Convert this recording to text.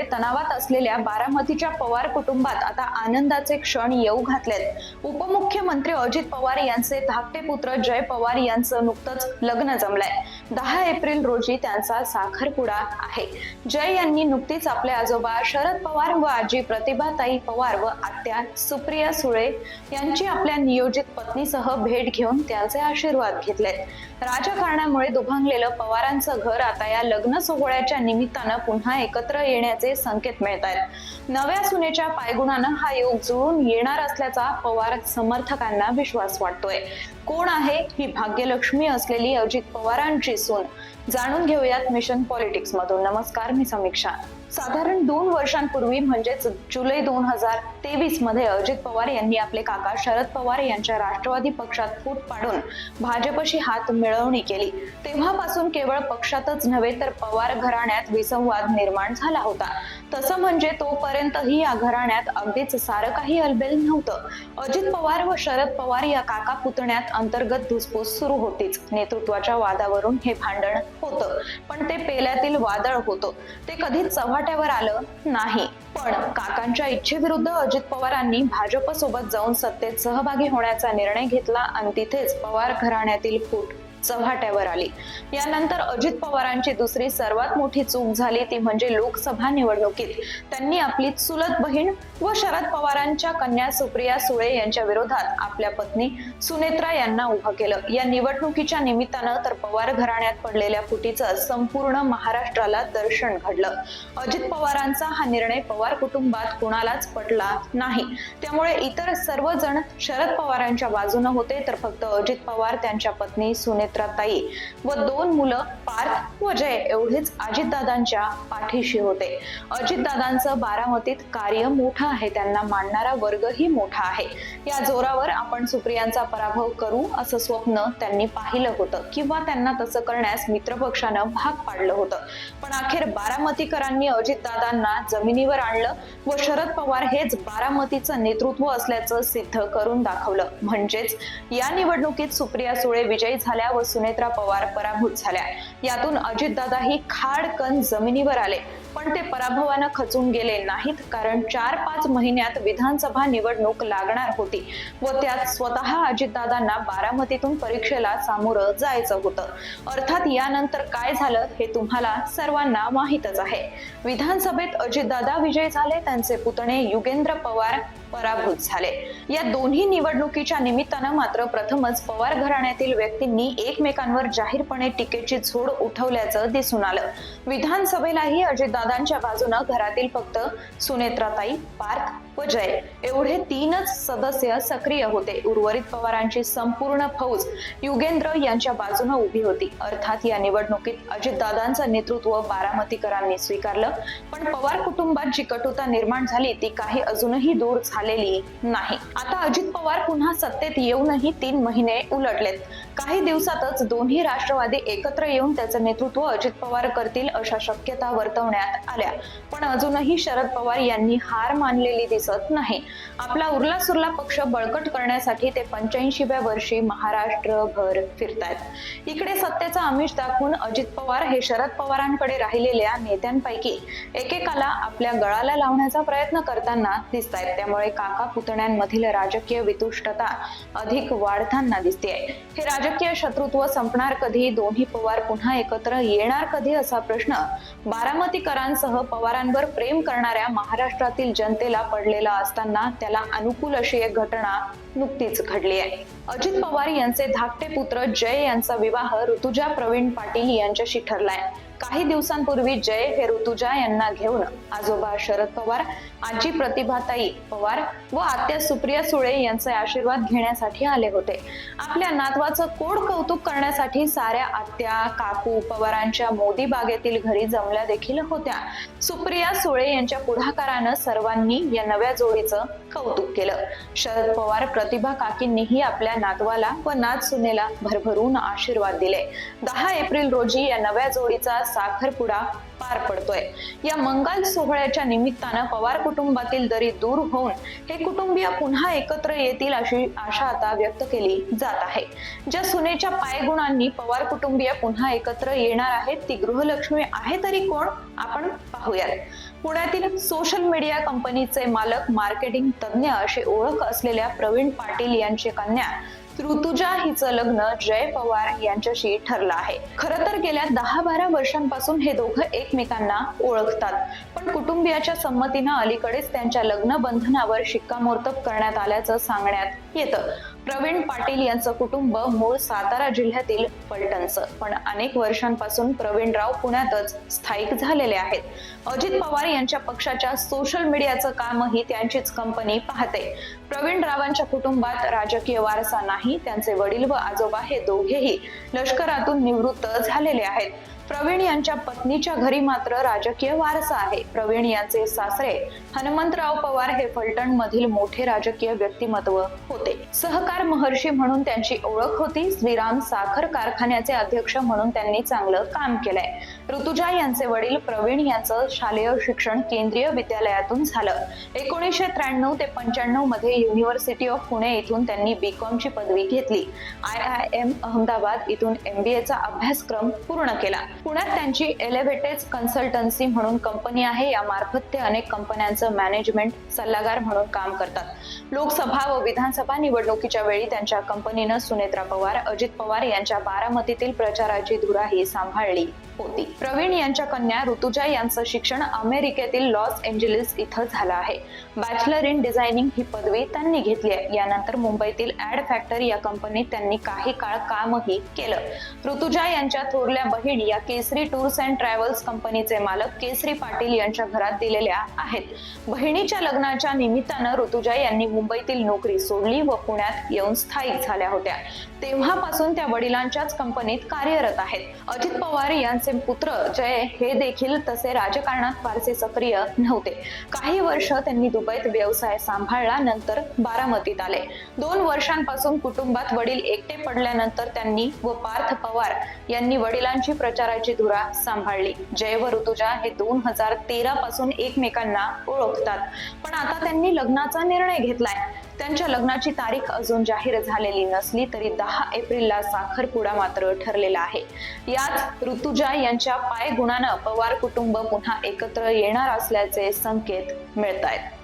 पुत्रामुळे तणावात असलेल्या बारामतीच्या पवार कुटुंबात आता आनंदाचे क्षण येऊ घातलेत. उपमुख्यमंत्री अजित पवार यांचे धाकटे पुत्र जय पवार यांचं नुकतंच लग्न जमलंय. दहा एप्रिल रोजी त्यांचा साखरपुडा आहे. जय यांनी नुकतीच आपले आजोबा शरद पवार व आजी प्रतिभाताई पवार व आत्या सुप्रिया सुळे यांची आपल्या नियोजित पत्नीसह भेट घेऊन त्यांचे आशीर्वाद घेतलेत. राजकारणामुळे दुभांगलेलं पवारांचं घर आता या लग्न सोहळ्याच्या निमित्तानं पुन्हा एकत्र येण्याचे संकेत मिळत आहेत नव्या सुनेच्या पायगुणानं हा योग जुळून येणार असल्याचा पवार समर्थकांना विश्वास वाटतोय. कोण आहे ही भाग्यलक्ष्मी असलेली अजित पवारांची सून जाणून घेऊयात मिशन पॉलिटिक्स मधून. नमस्कार मी समीक्षा. साधारण दोन वर्षांपूर्वी म्हणजेच जुलै दोन हजार तेवीसमध्ये अजित पवार यांनी आपले काका शरद पवार यांच्या राष्ट्रवादी पक्षात फूट पाडून भाजपशी हात मिळवणी केली. तेव्हापासून केवळ पक्षातच नव्हे तर पवार घराण्यात विसंवाद निर्माण झाला होता. तसं म्हणजे तोपर्यंतही या घराण्यात अगदीच सारं काही अलबेल नव्हतं. अजित पवार व शरद पवार या काका पुतण्यात अंतर्गत धुसफूस सुरू होतीच. नेतृत्वाच्या वादावरून हे भांडण होतं. पण ते पेल्यातील वादळ होतं. ते कधीच चव्हाट्यावर आलं नाही. पण काकांच्या इच्छेविरुद्ध अजित पवारांनी भाजप सोबत जाऊन सत्तेत सहभागी होण्याचा निर्णय घेतला आणि तिथेच पवार घराण्यातील फूट चव्हाट्यावर आली. यानंतर अजित पवारांची दुसरी सर्वात मोठी चूक झाली ती म्हणजे लोकसभा निवडणुकीत. त्यांनी आपली चुलत बहीण व शरद पवारांच्या कन्या सुप्रिया सुळे यांच्या विरोधात आपल्या पत्नी सुनेत्रा यांना उभं केलं. या निवडणुकीच्या निमित्तानं तर पवार घराण्यात पडलेल्या फुटीचं संपूर्ण महाराष्ट्राला दर्शन घडलं. अजित पवारांचा हा निर्णय पवार कुटुंबात कुणालाच पटला नाही. त्यामुळे इतर सर्वजण शरद पवारांच्या बाजूने होते तर फक्त अजित पवार त्यांच्या पत्नी सुनेत्राताई व दोन मुलं पार्थ व जय एवढेच अजितदादांच्या पाठीशी होते. अजितदादांचं बारामतीत कार्य मोठं आहे. त्यांना मानणारा वर्गही मोठा आहे. या जोरावर आपण सुप्रियांचा पराभव करू असं स्वप्न त्यांनी पाहिलं होतं. किंवा त्यांना तसं करण्यास मित्रपक्षानं भाग पाडलं होतं. पण अखेर बारामतीकरांनी अजितदादांना जमिनीवर आणलं व शरद पवार हेच बारामतीचं नेतृत्व असल्याचं सिद्ध करून दाखवलं. म्हणजेच या निवडणुकीत सुप्रिया सुळे विजयी झाल्या व सुनेत्रा पवार पराभूत झाल्या. यातून अजितदादाही खाडकन जमिनीवर आले. पण ते पराभवानं खचून गेले नाहीत कारण चार पाच महिन्यात विधानसभा निवडणूक लागणार होती व त्यात स्वतः अजितदादांना बारामतीतून परीक्षेला सामोरं जायचं होतं. अर्थात यानंतर काय झालं हे तुम्हाला सर्वांना माहीतच आहे. विधानसभेत अजितदादा विजयी झाले त्यांचे पुतणे युगेंद्र पवार पराभूत झाले. या दोन्ही निवडणुकीच्या निमित्तानं मात्र प्रथमच पवार घराण्यातील व्यक्तींनी एकमेकांवर जाहीरपणे टीकेची झोड उठवल्याचं दिसून आलं. विधानसभेलाही दादांच्या बाजूनं घरातील फक्त सुनेत्राताई पार्थ व जय एवढे तीनच सदस्य सक्रिय होते. उर्वरित पवारांची संपूर्ण फौज युगेंद्र यांच्या बाजूनं उभी होती. अर्थात या निवडणुकीत अजितदादांचं नेतृत्व बारामतीकरांनी स्वीकारलं. पण पवार कुटुंबात जी कटुता निर्माण झाली ती काही अजूनही दूर झालेली नाही. आता अजित पवार पुन्हा सत्तेत येऊनही तीन महिने उलटलेत. काही दिवसातच दोन्ही राष्ट्रवादी एकत्र येऊन त्याचं नेतृत्व अजित पवार करतील अशा शक्यता वर्तवण्यात आल्या. पण अजूनही शरद पवार यांनी हार मानलेली दिसत नाही. आपला उरला सुरला पक्ष बळकट करण्यासाठी ते पंच्याऐंशीव्या वर्षी महाराष्ट्रभर फिरतायत. इकडे सत्तेचा आमिष दाखवून अजित पवार हे शरद पवारांकडे राहिलेल्या नेत्यांपैकी एकेकाला आपल्या गळाला लावण्याचा प्रयत्न करताना दिसत आहेत त्यामुळे काका पुतण्यांमधील राजकीय वितुष्टता अधिक वाढताना दिसते हे राजकीय शत्रुत्व संपणार कधी? दोन्ही पवार पुन्हा एकत्र येणार कधी असा प्रश्न बारामतीकरांसह पवारांवर प्रेम करणाऱ्या महाराष्ट्रातील जनतेला पडलेला असताना त्याला अनुकूल अशी एक घटना नुकतीच घडली आहे. अजित पवार यांचे धाकटे पुत्र जय यांचा विवाह ऋतुजा प्रवीण पाटील यांच्याशी ठरलाय. काही दिवसांपूर्वी जय हे ऋतुजा यांना घेऊन आजोबा शरद पवार आजी प्रतिभाताई पवार व आत्या सुप्रिया सुळे यांचे आशीर्वाद घेण्यासाठी आले होते. आपल्या नातवाचं कोड कौतुक करण्यासाठी साऱ्या आत्या काकू पवारांच्या मोदी बागेतील घरी जमल्या देखील होत्या. सुप्रिया सुळे यांच्या पुढाकारानं सर्वांनी या नव्या जोडीचं कौतुक केलं. शरद पवार प्रतिभा काकींनीही आपल्या नातवाला व नात सुनेला भरभरून आशीर्वाद दिले. दहा एप्रिल रोजी या नव्या जोडीचा साखरपुडा पार पडतोय. या मंगल सोहळ्याच्या निमित्तानं पवार कुटुंबातील दरी दूर होऊन हे कुटुंबीय पुन्हा एकत्र येतील अशी आशा आता व्यक्त केली जात आहे. ज्या सुनेच्या पायगुणांनी पवार कुटुंबीय पुन्हा एकत्र येणार आहेत ती गृहलक्ष्मी आहे तरी कोण? आपण पाहूयात. पुण्यातील सोशल मीडिया कंपनीचे मालक मार्केटिंग तज्ज्ञ अशी ओळख असलेल्या प्रवीण पाटील यांची कन्या ऋतुजा हिचं लग्न जय पवार यांच्याशी ठरलं आहे. खर तर गेल्या दहा बारा वर्षांपासून हे दोघं एकमेकांना ओळखतात. पण कुटुंबियाच्या संमतीनं अलीकडेच त्यांच्या लग्न बंधनावर शिक्कामोर्तब करण्यात आल्याचं सांगण्यात येतं. प्रवीण पाटील यांचं कुटुंब मूळ सातारा जिल्ह्यातील पलटणचं. पण अनेक वर्षांपासून प्रवीणराव पुण्यातच स्थायिक झालेले आहेत. अजित पवार यांच्या पक्षाच्या सोशल मीडियाचं कामही त्यांचीच कंपनी पाहते. प्रवीणरावांच्या कुटुंबात राजकीय वारसा नाही त्यांचे वडील व आजोबा हे दोघेही लष्करातून निवृत्त झालेले आहेत. प्रवीण यांच्या पत्नीच्या घरी मात्र राजकीय वारसा आहे. प्रवीण यांचे सासरे हनुमंतराव पवार हे फलटण मधील मोठे राजकीय व्यक्तिमत्व होते. सहकार महर्षी म्हणून त्यांची ओळख होती. श्रीराम साखर कारखान्याचे अध्यक्ष म्हणून त्यांनी चांगलं काम केलंय. ऋतुजा यांचे वडील प्रवीण यांचं शालेय शिक्षण केंद्रीय विद्यालयातून झालं. एकोणीसशे त्र्याण्णव ते पंच्याण्णवमध्ये युनिव्हर्सिटी ऑफ पुणे इथून त्यांनी बीकॉम ची पदवी घेतली. आय आय एम अहमदाबाद इथून एमबीएचा अभ्यासक्रम पूर्ण केला. पुण्यात त्यांची एलेव्हेटेज कन्सल्टन्सी म्हणून कंपनी आहे. या मार्फत ते अनेक कंपन्यांचं मॅनेजमेंट सल्लागार म्हणून काम करतात. लोकसभा व विधानसभा निवडणुकीच्या वेळी त्यांच्या कंपनीनं सुनेत्रा पवार अजित पवार यांच्या बारामतीतील प्रचाराची धुराही सांभाळली. होती. प्रवीण यांच्या कन्या ऋतुजा यांचं शिक्षण अमेरिकेतील लॉस एंजेलिस इथं झालं आहे. बॅचलर इन डिझायनिंग ही पदवी त्यांनी घेतली आहे. यानंतर मुंबईतील ऍड फॅक्टरी या कंपनीत त्यांनी काही काळ कामही केलं. ऋतुजा यांच्या थोरल्या बहीण या केसरी टूर्स अँड ट्रॅव्हल्स कंपनीचे मालक केसरी पाटील यांच्या घरात दिलेल्या आहेत. बहिणीच्या लग्नाच्या निमित्तानं ऋतुजा यांनी मुंबईतील नोकरी सोडली व पुण्यात येऊन स्थायिक झाल्या होत्या. तेव्हापासून त्या वडिलांच्याच कंपनीत कार्यरत आहेत. अजित पवार यांचे पुत्र जय हे देखील तसे राजकारणात फारसे सक्रिय नव्हते. काही वर्ष त्यांनी दुबईत व्यवसाय सांभाळला नंतर बारामतीत आले. दोन वर्षांपासून कुटुंबात वडील एकटे पडल्यानंतर त्यांनी व पार्थ पवार यांनी वडिलांची प्रचाराची धुरा सांभाळली. जय व ऋतुजा हे दोन हजार तेरा पासून एकमेकांना ओळखतात. पण आता त्यांनी लग्नाचा निर्णय घेतलाय. त्यांच्या लग्नाची तारीख अजून जाहीर झालेली नसली तरी दहा एप्रिलला साखरपुडा मात्र ठरलेला आहे. यात ऋतुजा यांच्या पायगुणानं पवार कुटुंब पुन्हा एकत्र येणार असल्याचे संकेत मिळत आहेत